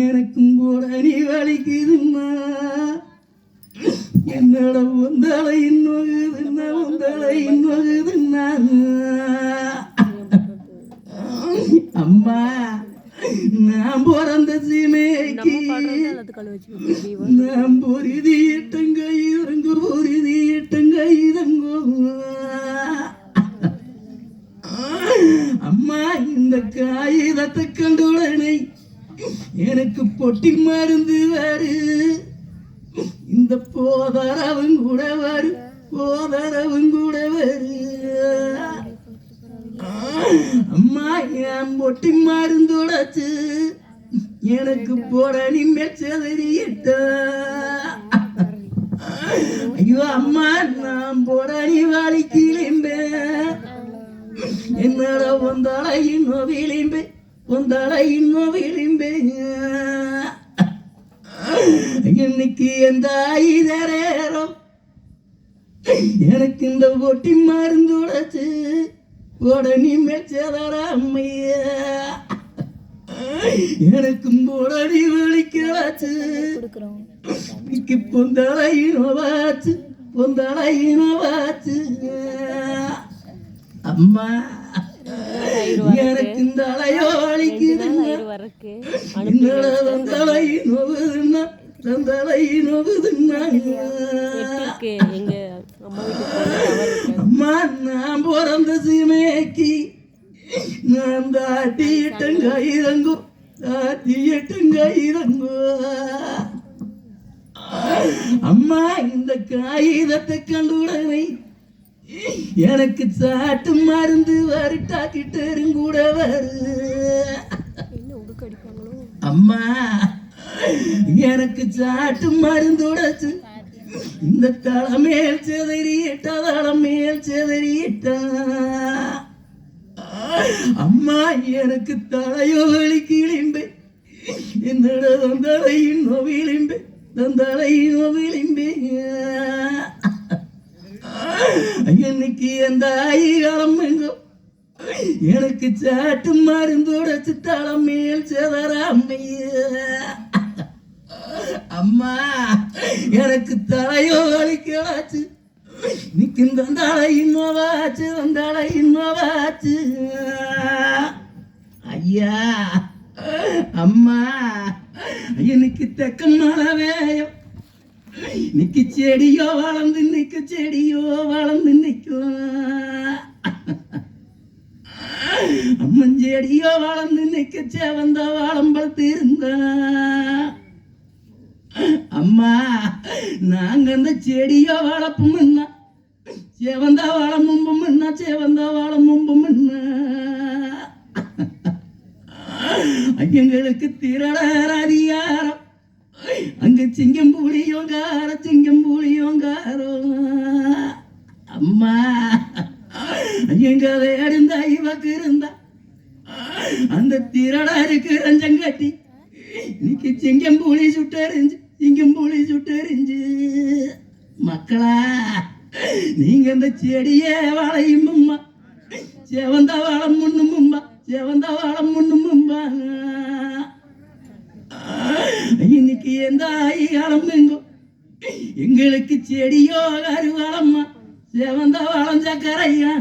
எனக்கும் கூட நீ வலிக்குதும்மா. என்னோட உந்தலை இன்னொகுதுன்னா உந்தலை இன்னொகுதுன்னா. அம்மா நான் பிறந்த சீமைக்கு நான் பொருதி இட்டங்க இதங்க பொருதி இட்டங்க இதங்கோ அம்மா இந்த காகிதத்தை கண்டுடனே எனக்கு பொட்டி மருந்து வரு. இந்த போதரவும் கூட வரு போதரவும் கூட வரு. அம்மா என் பொட்டி மருந்துடச்சு. எனக்கு போட நிம்மேல் செதறிட்ட ஐயோ அம்மா நான் போட நீ வாழிக்கிளம்பேன் என்னோட ஒந்தளை இன்னும் விளிம்பு உந்தலை இன்னும் விளிம்பு இன்னைக்கு எந்த ஐதரேரம் எனக்கு இந்த ஒட்டி மருந்து உடச்சு உடனே மேச்சதர அம்மையா. எனக்கும் உடனே வலிக்கலாச்சு இன்னைக்கு பொந்தளையினோ வாச்சு பொந்தளையினோ வாச்சு அம்மா. எனக்கு இந்த அம்மா நான் பிறந்த சீமைக்கு நான் தாட்டிட்டங்க இறங்கோ தாட்டிட்டங்க இறங்கோ அம்மா இந்த காகிதத்தை கண்டுடனை எனக்கு சாட்டு மருந்து வருட்டாக்கிட்டு கூட வரு அம்மா எனக்கு சாட்டு மருந்து உடச்சு. இந்த தலைமேல் செதறிட்ட தலைமேல் செதறிட்ட அம்மா எனக்கு தலையோ வழி கிளிம்பு என்னோட தொந்தலையின் நோவிலிம்பு தொந்தலையின் நோவிலிம்பு. இன்னைக்கு அந்த ஐகாலம் எங்கும்? எனக்கு சாட்டு மருந்து உடைச்சு தலைமையில் செதறாமைய அம்மா எனக்கு தலையோ வலிக்கலாச்சு நிற்கும் தந்தாளை இன்னோவாச்சு தந்தாளை இன்னோவாச்சு ஐயா அம்மா எனக்கு தக்கம் நிக்கு செடியோ வளர்ந்து நிக்கு செடியோ வளர்ந்து நிற்கும் அம்மன் செடியோ வளர்ந்து நிக்க சேவந்த வாழம்பல் இருந்தா அம்மா நாங்க அந்த செடியோ வளர்ப்போம்னா சேவந்தா வாழ மும்பும் என்ன சேவந்தா வாழ மும்பும் என்ன ஐயங்களுக்கு அதிகாரம். அங்க சிங்கம் புளியோங்கார சிங்கம் புளியோங்காரோ அம்மா எங்க வேடுந்தா இவக்கு இருந்தா. அந்த திரடா இருக்கு ரஞ்சங்கட்டி இன்னைக்கு சிங்கம் புலி சுட்டறிஞ்சு சிங்கம் புலி சுட்டறிஞ்சு. மக்களா நீங்க அந்த செடியே வளையும் அம்மா செவந்த வள எங்களுக்கு செடியோ கருவாளம்மா செவந்த வளஞ்ச சக்கரையா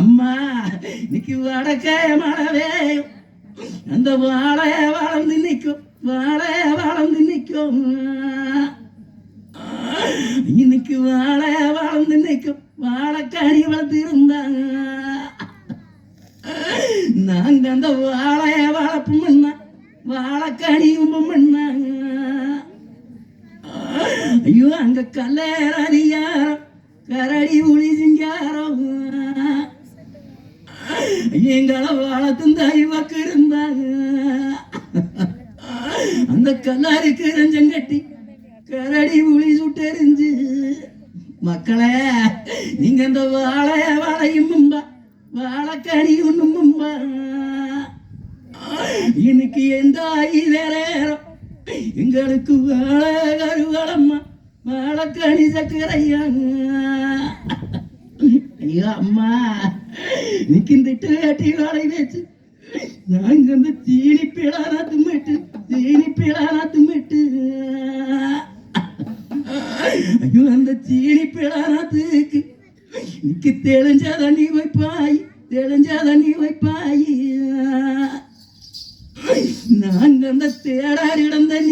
அம்மா இன்னைக்கு வடக்கே மழவே அந்த வாழைய வளர்ந்து நிற்கும். வாழைய வளர்ந்து நிற்கும். இன்னைக்கு வாழைய வளர்ந்து நிற்கும். வாழைக்கறி வளர்த்திருந்தாங்க நாங்க அந்த வாழைய வளர்ப்போம்னா வாழைக்கறியும் பண்ணாங்க ஐயோ அங்க கல்லேறாரியாரம் கரடி உளி சிங்காரம் எங்களை வளர்த்தும் தாய்வாக்கு இருந்தாங்க அந்த கல்லாருக்கு ரஞ்சம் கட்டி கரடி உளி சுட்டெறிஞ்சு மக்களே நீங்க இந்த வாழைய வாழையும் மும்பா வாழைக்கடி ஒன்றும் மும்பா இன்னைக்கு எந்த ஆகி வேற எங்களுக்கு வாழை கருவளம்மா. வாழைக்கடி சக்கரையா ஐயோ அம்மா நிக்கிந்துட்டு வேட்டி வாழை வச்சு நாங்க அந்த தீனி பிளானா தும்மிட்டு தீனி பிளானா தும்மிட்டு ஐயோ அந்த தீனி தூக்கு. நிக்கு தெளிஞ்சாத நீ வைப்பாய் தெளிஞ்சாத நீ வைப்பாய். நாங்க அந்த தேடாரிடந்த